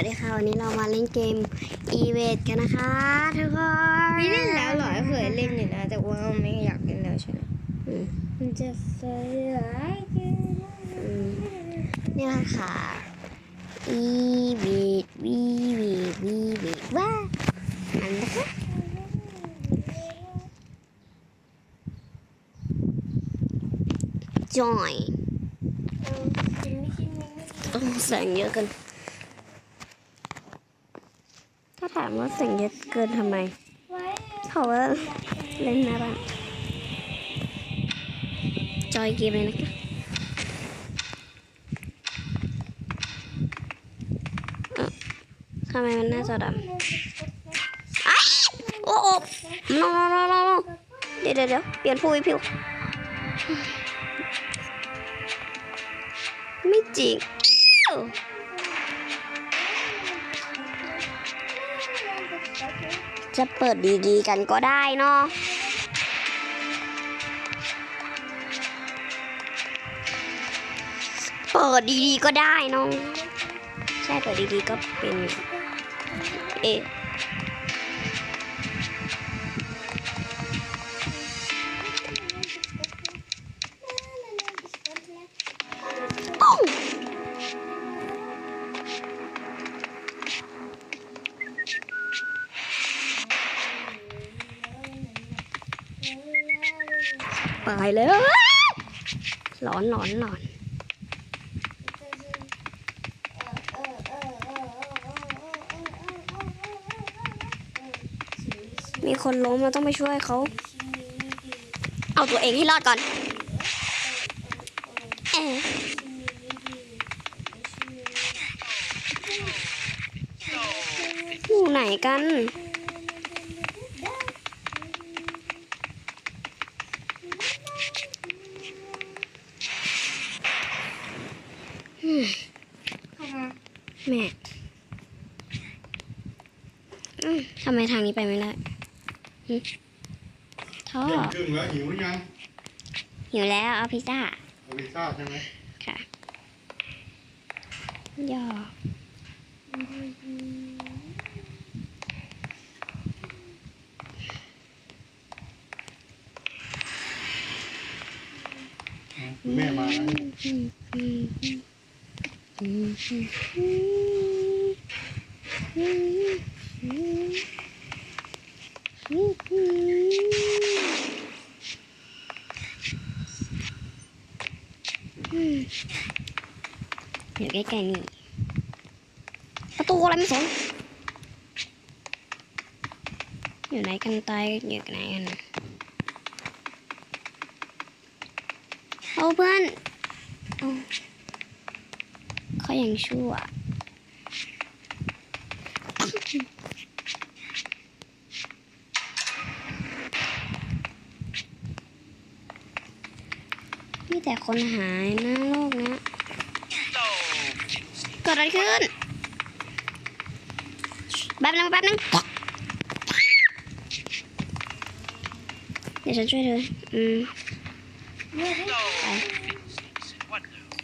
วัสดีค่ะวันนี้เรามาเล่นเกม e v a t กันนะคะทุกคนพี่เล่นแล้วเหรอเคยเล่นอยู่นะแต่ว่าไม่อยากเล่นแล้วใช่ไหมอืมมันจะสลายเกินอืมนี่แหละค่ะ e v a t v v v v ว่าอันนะคะ join โอ้แสงเยอะเกิน ถ้าถามว่าแสงเยอะเกินทำไมเพราะว่าเล่นน้าบ้านจอยเกมเลยนะคะเอ้าทำไมมันหน้าจอดำอ้โอ้โอ้นอนนอนนอนเดี๋ยวเดี๋ยวเดี๋ยวเปลี่ยนผู้วิพิวไม่จริง จะเปิดดีๆกันก็ได้เนาะเปิดดีๆก็ได้น้องใช่เปิดดีๆก็เป็น เอะ ไปเลยหลอนหลอนหลอนมีคนล้มเราต้องไปช่วยเขา เอาตัวเองให้รอดก่อนอยู่ไหนกัน แม่อืมทำไมทางนี้ไปไม่ได้หึท่อเที่ยงครึ่งแล้วหิวหรือยังหิวแล้วเอาพิซซ่าเอาพิซซ่าใช่ไหมค่ะย่อคุณแม่มาแล้ว อยู่ใกล้ๆนี่ประตูอะไรไม่สนอยู่ไหนกันตายอยู่ไหนกันเอาเพื่อนเขายังชั่วมีแต่คนหายนะโลกนี้ กิดอะไรขึ้นแป๊บนึงแป๊บนึงเดี๋ยวฉันช่วยเธออืม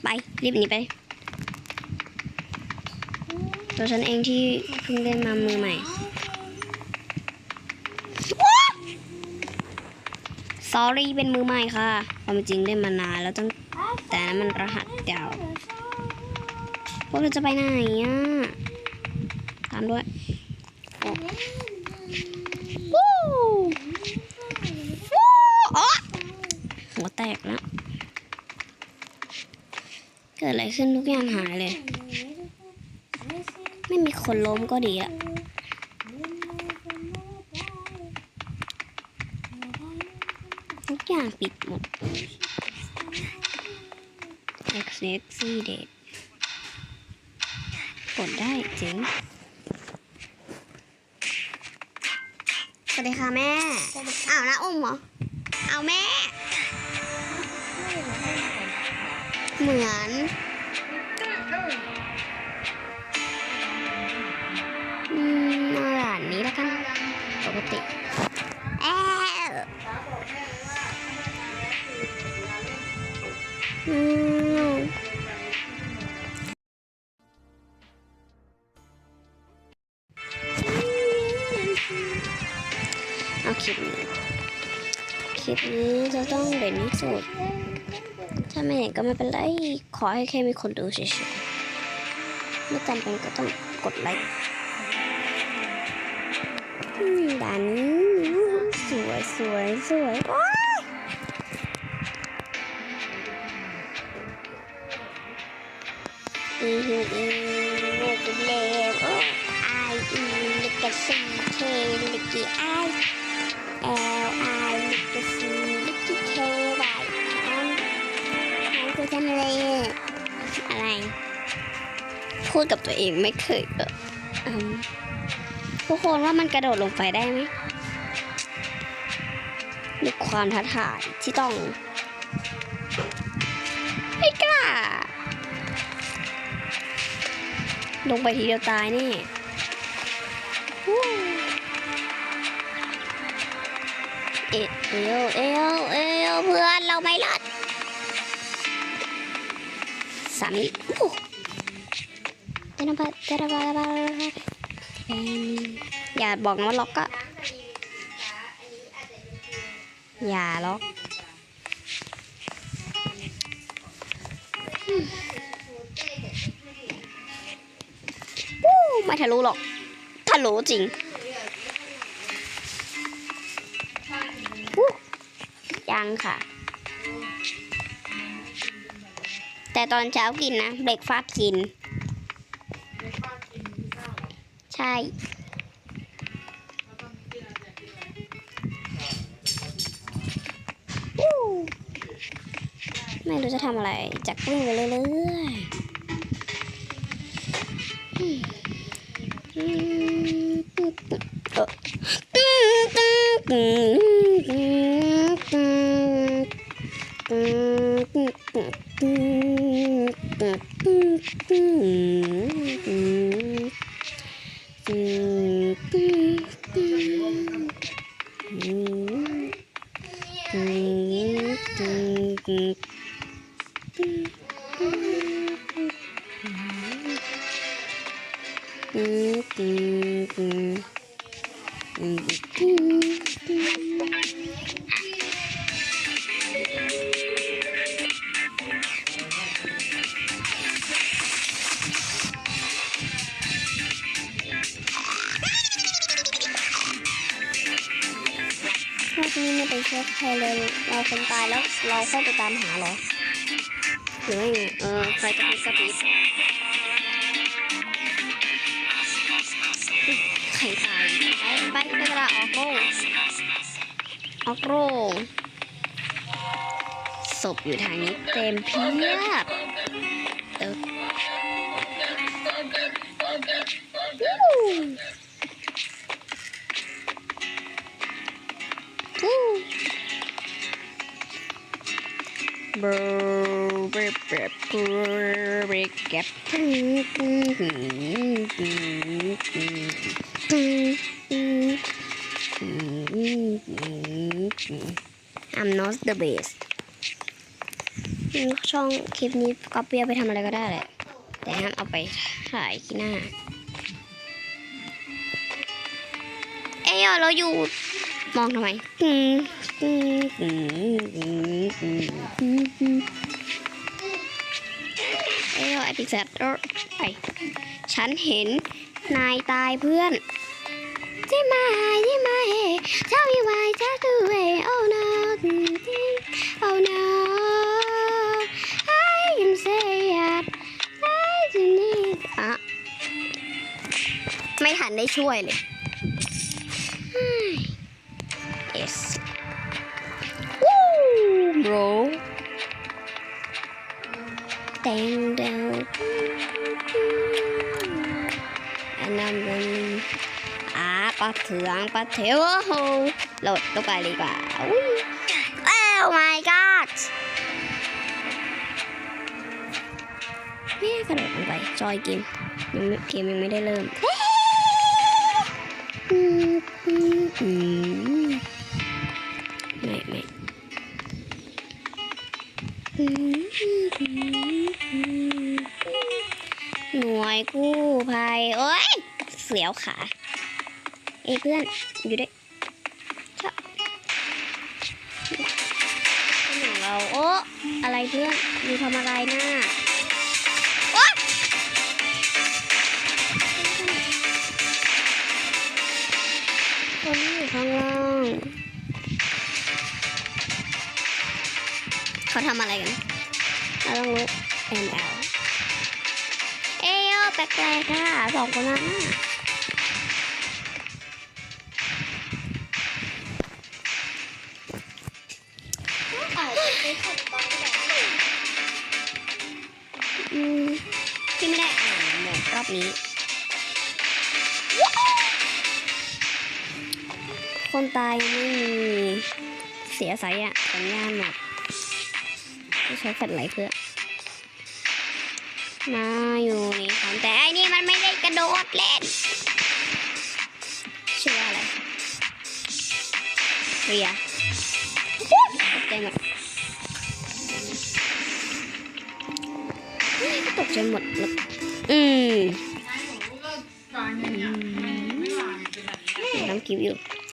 ไปไปรีบหนีไป ตัวฉันเองที่เพิ่งเล่นมามือใหม่ sorry เป็นมือใหม่ค่ะความจริงเล่นมานานแล้วตั้งแต่นั้นมันรหัสเก่า วกเราจะไปไหนอะ ตามด้วยโอ้วู้วู้อ๋อหัวแตกแล้ว เกิดอะไรขึ้นทุกอย่างหายเลย ไม่มีคนล้มก็ดีอะทุกอย่างปิดหมด exit ก ดได้เจ๋งสวัสดีค่ะแม่ อ้าวนะอุ้มเหรอ เอาแม่ เหมือน คลิปนี้ คลิปนี้จะต้องเด่นที่สุด ถ้าไม่เห็นก็ไม่เป็นไร ขอให้แค่มีคนดูเฉยๆไม่จำเป็นก็ต้องกดไลค์ด่านนี้สวยสวยสวยโอ๊ยอีฮีอีเลิกเล่นโอ้ไออีลิกาซีเคลิกกี้ไอ อนคือทำอะไรอะไร พูดกับตัวเองไม่เคยเออทุกคนว่ามันกระโดดลงไปได้ไหมมีความท้าทายที่ต้อง ไม่กล้า ลงไปทีเดียวตายนี่เอเอวเอวเอวเพื่อนเราไม่รอดามนี้โอ้เตระบะเตระบะบะอย่าบอกนะว่าล็อกก็อย่าล็อกอืมวู้ไม่ทะลุหรอกทะลุจริงวู้ยังค่ะ แต่ตอนเช้ากินนะเบรกฟาสต์กิน ใช่ ไม่รู้จะทำอะไรจากวิ่งไปเรื่อยๆ พวกนี้ไม่ไปเช็คใครเลยเราคนตายแล้วเราเข้าไปตามหาเหรอหรือว่าไงเออใครจะพิสปีดใครตายไปไปได้เวลาออกโรออกโรศพอยู่ทางนี้เต็มเพียบเออ บเบอร์เบอร์เบอร์เบอร์เบ I'm not the best ช่องคลิปนี้ก๊อปปี้เอาไปทำอะไรก็ได้แหละ แต่ห้ามเอาไปถ่ายที่หน้า เอ้ยเราอยู่ มองทำไมเอ้ยไอพิกเซตไปฉันเห็นนายตายเพื่อนจิมาจิมาเฮเจ้าวิวายเจ้าตูเวโอ้นอตโอ้นอ I am say that I need อะไม่หันได้ช่วยเลย rượu Tàn đào. Anh em mình À bác à, thượng bác thiếu hôn Lột lúc này đi quả Oh my god. Cái đồ cũng vậy Chơi game. Nhưng kìm mình mới ได้เริ่ม หน่วยกู้ภัย โอ้ยเสียวขา เอ้เพื่อน อยู่ด้วยชอบหนูเรา โอ้อะไรเพื่อน อยู่ทำอะไรหน้า เขาทำอะไรกัน เราต้องรู้ M L เอยโยแปลกๆค่ะสองคนนั้นน่ะอาจะไปขัดตอนแบบอืมที่ไม่ได้อ่านหมดรอบนี้ คนตายยังไม่มีเสียสายอะสัญญาณหมด ใช้แฟลชไลท์เพื่อ มาอยู่นี่ครับแต่ไอ้นี่มันไม่ได้กระโดดเล่นชื่อว่าอะไรเรียตกใจหมดตกใจหมดเลยอืมไม่หนูก็วางอย่างเงี้ยไม่ไม่วางเป็นแบบนี้น้ำกิฟอยู่